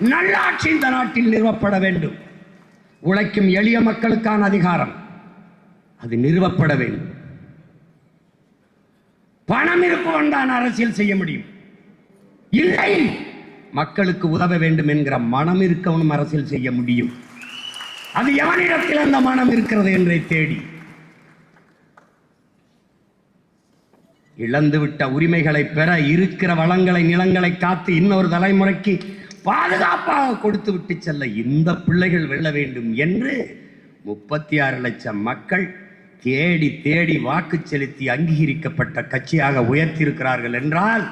நல்லாட்சி இந்த நாட்டில் நிறுவப்பட வேண்டும். உழைக்கும் எளிய மக்களுக்கான அதிகாரம் அது நிறுவப்பட வேண்டும். பணம் இருக்கும் தான் அரசியல் செய்ய முடியும். இல்லை மக்களுக்கு உதவ வேண்டும் என்கிற மனம் இருக்கவனும் அரசியல் செய்ய முடியும். அது எவனிடத்தில் அந்த மனம் இருக்கிறது என்றை தேடி. இழந்துவிட்ட உரிமைகளை பெற இருக்கிற வளங்களை நிலங்களை காத்து இன்னொரு தலைமுறைக்கு பாதுகாப்பாக கொடுத்து விட்டு செல்ல இந்த பிள்ளைகள் வெல்ல வேண்டும் என்று முப்பத்தி ஆறு லட்சம் மக்கள் தேடி தேடி வாக்கு செலுத்தி அங்கீகரிக்கப்பட்ட கட்சியாக உயர்த்தியிருக்கிறார்கள் என்றால்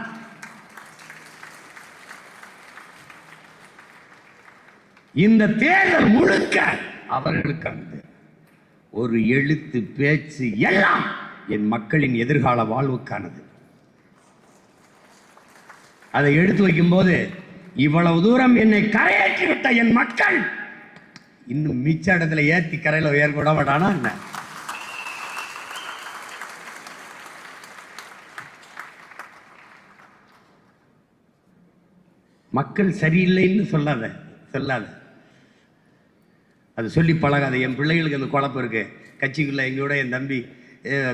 இந்த தேர்தல் முழுக்க அவர்களுக்கு அந்த ஒரு எழுத்து பேச்சு எல்லாம் என் மக்களின் எதிர்கால வாழ்வுக்கானது. அதை எடுத்து வைக்கும்போது இவ்வளவு தூரம் என்னை கரையேற்றி விட்ட என் மக்கள் இன்னும் மிச்ச இடத்துல ஏத்தி கரையில உயர் மாட்டானா என்ன? மக்கள் சரியில்லைன்னு சொல்லாத சொல்லாத. அது சொல்லி பழகாத. என் பிள்ளைகளுக்கு அந்த குழப்பம் இருக்கு. கட்சிக்குள்ள எங்களோட என் தம்பி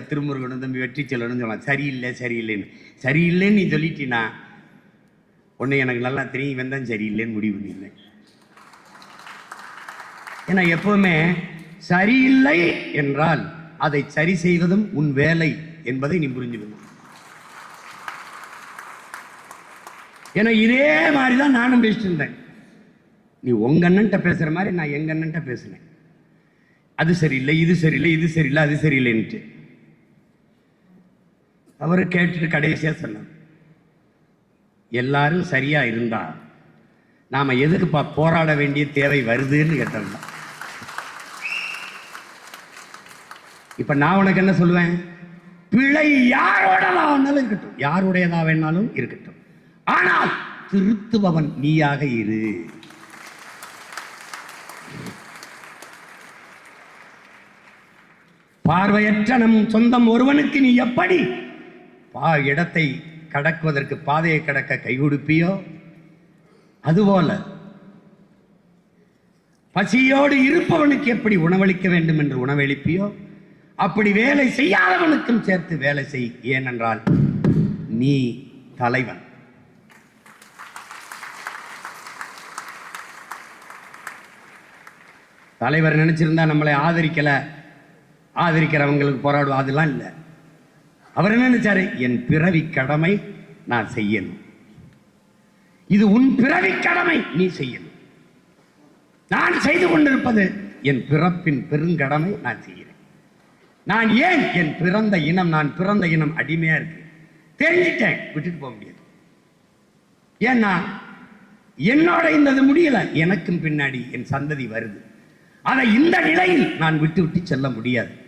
திருமுருகனும் தம்பி வெற்றி செல்லணும்னு சொல்லலாம் சரியில்லை சரியில்லைன்னு. சரியில்லைன்னு நீ சொல்லிட்டீனா ஒன்று எனக்கு நல்லா தெரியும் இவன் தான் சரியில்லைன்னு முடிவு பண்ணியிருந்தேன். ஏன்னா எப்பவுமே சரியில்லை என்றால் அதை சரி செய்வதும் உன் வேலை என்பதை நீ புரிஞ்சுக்கணும் ஏன்னா இதே மாதிரி தான் நானும் பேசிட்டு இருந்தேன் நீ உங்க அண்ணன்ட்ட பேசுற மாதிரி நான் எங்க அண்ணன்ட்ட பேசினேன். அது சரியில்லை இது சரியில்லை இது சரியில்லை அது சரியில்லைன்ட்டு. அவரு கேட்டுட்டு கடைசியா சொன்னார். எல்லாரும் சரியா இருந்தா நாம எதுக்குப்பா போராட வேண்டிய தேவை வருதுன்னு கேட்டாங்க இப்ப நான் உனக்கு என்ன சொல்லுவேன்? பிழை யாரோடதா வேணாலும் இருக்கட்டும். யாருடையதா வேணாலும் இருக்கட்டும். ஆனால் திருத்துபவன் நீயாக இரு. பார்வையற்ற நம் சொந்தம் ஒருவனுக்கு நீ எப்படி? பா இடத்தை கடக்குவதற்கு பாதையை கடக்க கை கொடுப்பியோ அதுபோல. பசியோடு இருப்பவனுக்கு எப்படி உணவளிக்க வேண்டும் என்று உணவளிப்பியோ அப்படி வேலை செய்யாதவனுக்கும் சேர்த்து வேலை செய். ஏனென்றால் நீ தலைவன். தலைவர் நினைச்சிருந்தா நம்மளை ஆதரிக்கல. ஆதரிக்கிறவங்களுக்கு போராடுவோம் அதெல்லாம் இல்லை. அவர் என்ன நினைச்சாரு? என் பிறவி கடமை நான் செய்யணும். இது உன் பிறவி கடமை நீ செய்யணும். நான் செய்து கொண்டிருப்பது என் பிறப்பின் பெருங்கடமை நான் செய்கிறேன். நான் ஏன் என் பிறந்த இனம் நான் பிறந்த இனம் அடிமையா இருக்கு? தெரிஞ்சிட்டேன் விட்டுட்டு போக முடியாது. ஏன்னா என்னோட இந்த முடியல எனக்கும் பின்னாடி என் சந்ததி வருது. அதை இந்த நிலையில் நான் விட்டு விட்டு செல்ல முடியாது.